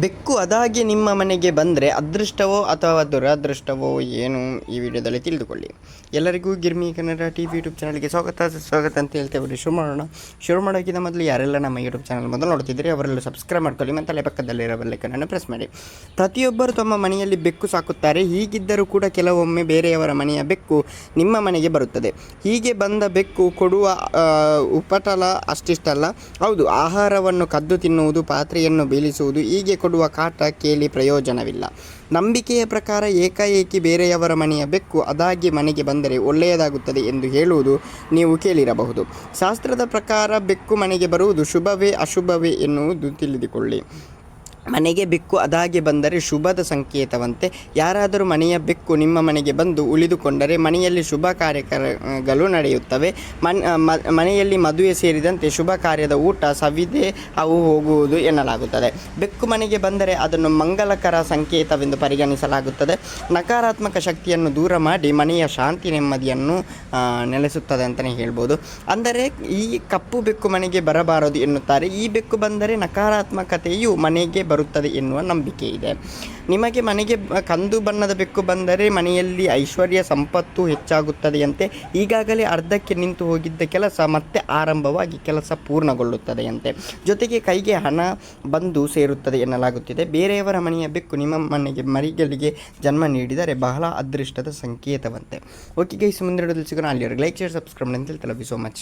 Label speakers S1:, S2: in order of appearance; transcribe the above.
S1: ಬೆಕ್ಕು ಅದಾಗಿ ನಿಮ್ಮ ಮನೆಗೆ ಬಂದರೆ ಅದೃಷ್ಟವೋ ಅಥವಾ ದುರದೃಷ್ಟವೋ ಏನು ಈ ವಿಡಿಯೋದಲ್ಲಿ ತಿಳಿದುಕೊಳ್ಳಿ. ಎಲ್ಲರಿಗೂ Girmi Kannada T V YouTube ಚಾನಲ್ಗೆ ಸ್ವಾಗತ. ಸ್ವಾಗತ ಅಂತ ಹೇಳ್ತೇವೆ ಶುರು ಮಾಡೋಣ ಶುರು ಮಾಡೋಕ್ಕಿಂತ ಮೊದಲು ಯಾರೆಲ್ಲ ನಮ್ಮ ಯೂಟ್ಯೂಬ್ ಚಾನಲ್ ಮೊದಲು ನೋಡ್ತಿದ್ರಿ ಅವರೆಲ್ಲ ಸಬ್ಸ್ಕ್ರೈಬ್ ಮಾಡ್ಕೊಳ್ಳಿ, ಮತ್ತು ಅಲ್ಲೇ ಪಕ್ಕದಲ್ಲಿರೋ ಬೆಲ್ಲೈಕನನ್ನು ಪ್ರೆಸ್ ಮಾಡಿ. ಪ್ರತಿಯೊಬ್ಬರು ತಮ್ಮ ಮನೆಯಲ್ಲಿ ಬೆಕ್ಕು ಸಾಕುತ್ತಾರೆ. ಹೀಗಿದ್ದರೂ ಕೂಡ ಕೆಲವೊಮ್ಮೆ ಬೇರೆಯವರ ಮನೆಯ ಬೆಕ್ಕು ನಿಮ್ಮ ಮನೆಗೆ ಬರುತ್ತದೆ. ಹೀಗೆ ಬಂದ ಬೆಕ್ಕು ಕೊಡುವ ಉಪಟಲ ಅಷ್ಟಿಷ್ಟಲ್ಲ. ಹೌದು, ಆಹಾರವನ್ನು ಕದ್ದು ತಿನ್ನುವುದು, ಪಾತ್ರೆಯನ್ನು ಬೀಳಿಸುವುದು ಹೀಗೆ ಕೊಡುವ ಕಾಟ ಕೇಳಿ ಪ್ರಯೋಜನವಿಲ್ಲ. ನಂಬಿಕೆಯ ಪ್ರಕಾರ ಏಕಾಏಕಿ ಬೇರೆಯವರ ಮನೆಯ ಬೆಕ್ಕು ಅದಾಗಿ ಮನೆಗೆ ಬಂದರೆ ಒಳ್ಳೆಯದಾಗುತ್ತದೆ ಎಂದು ಹೇಳುವುದು ನೀವು ಕೇಳಿರಬಹುದು. ಶಾಸ್ತ್ರದ ಪ್ರಕಾರ ಬೆಕ್ಕು ಮನೆಗೆ ಬರುವುದು ಶುಭವೇ ಅಶುಭವೇ ಎನ್ನುವುದು ತಿಳಿದುಕೊಳ್ಳಿ. ಮನೆಗೆ ಬೆಕ್ಕು ಅದಾಗೆ ಬಂದರೆ ಶುಭದ ಸಂಕೇತವಂತೆ. ಯಾರಾದರೂ ಮನೆಯ ಬೆಕ್ಕು ನಿಮ್ಮ ಮನೆಗೆ ಬಂದು ಉಳಿದುಕೊಂಡರೆ ಮನೆಯಲ್ಲಿ ಶುಭ ಕಾರ್ಯಗಳು ನಡೆಯುತ್ತವೆ. ಮನೆಯಲ್ಲಿ ಮದುವೆ ಸೇರಿದಂತೆ ಶುಭ ಕಾರ್ಯದ ಊಟ, ಸವಿದೆ, ಅವು ಹೋಗುವುದು ಎನ್ನಲಾಗುತ್ತದೆ. ಬೆಕ್ಕು ಮನೆಗೆ ಬಂದರೆ ಅದನ್ನು ಮಂಗಲಕರ ಸಂಕೇತವೆಂದು ಪರಿಗಣಿಸಲಾಗುತ್ತದೆ. ನಕಾರಾತ್ಮಕ ಶಕ್ತಿಯನ್ನು ದೂರ ಮಾಡಿ ಮನೆಯ ಶಾಂತಿ ನೆಮ್ಮದಿಯನ್ನು ನೆಲೆಸುತ್ತದೆ ಅಂತಲೇ ಹೇಳ್ಬೋದು. ಅಂದರೆ ಈ ಕಪ್ಪು ಬೆಕ್ಕು ಮನೆಗೆ ಬರಬಾರದು ಎನ್ನುತ್ತಾರೆ. ಈ ಬೆಕ್ಕು ಬಂದರೆ ನಕಾರಾತ್ಮಕತೆಯು ಮನೆಗೆ ಬರುತ್ತದೆ ಎನ್ನುವ ನಂಬಿಕೆ ಇದೆ. ನಿಮಗೆ ಮನೆಗೆ ಕಂದು ಬಣ್ಣದ ಬೆಕ್ಕು ಬಂದರೆ ಮನೆಯಲ್ಲಿ ಐಶ್ವರ್ಯ ಸಂಪತ್ತು ಹೆಚ್ಚಾಗುತ್ತದೆಯಂತೆ ಈಗಾಗಲೇ ಅರ್ಧಕ್ಕೆ ನಿಂತು ಹೋಗಿದ್ದ ಕೆಲಸ ಮತ್ತೆ ಆರಂಭವಾಗಿ ಕೆಲಸ ಪೂರ್ಣಗೊಳ್ಳುತ್ತದೆಯಂತೆ ಜೊತೆಗೆ ಕೈಗೆ ಹಣ ಬಂದು ಸೇರುತ್ತದೆ ಎನ್ನಲಾಗುತ್ತಿದೆ. ಬೇರೆಯವರ ಮನೆಯ ಬೆಕ್ಕು ನಿಮ್ಮ ಮನೆಗೆ, ಮರಿಗಳಿಗೆ ಜನ್ಮ ನೀಡಿದರೆ ಬಹಳ ಅದೃಷ್ಟದ ಸಂಕೇತವಂತೆ. ಓಕೆ ಗೈಸ್ ಮುಂದಿನ ಸಿಗೋಣ. ಅಲ್ಲಿವರೆಗೆ ಲೈಕ್ ಶೇರ್ ಸಬ್ಸ್ಕ್ರೈಬ್ ಅಂತ ಹೇಳ್ತಲ್ಲ ಸೋ ಮಚ್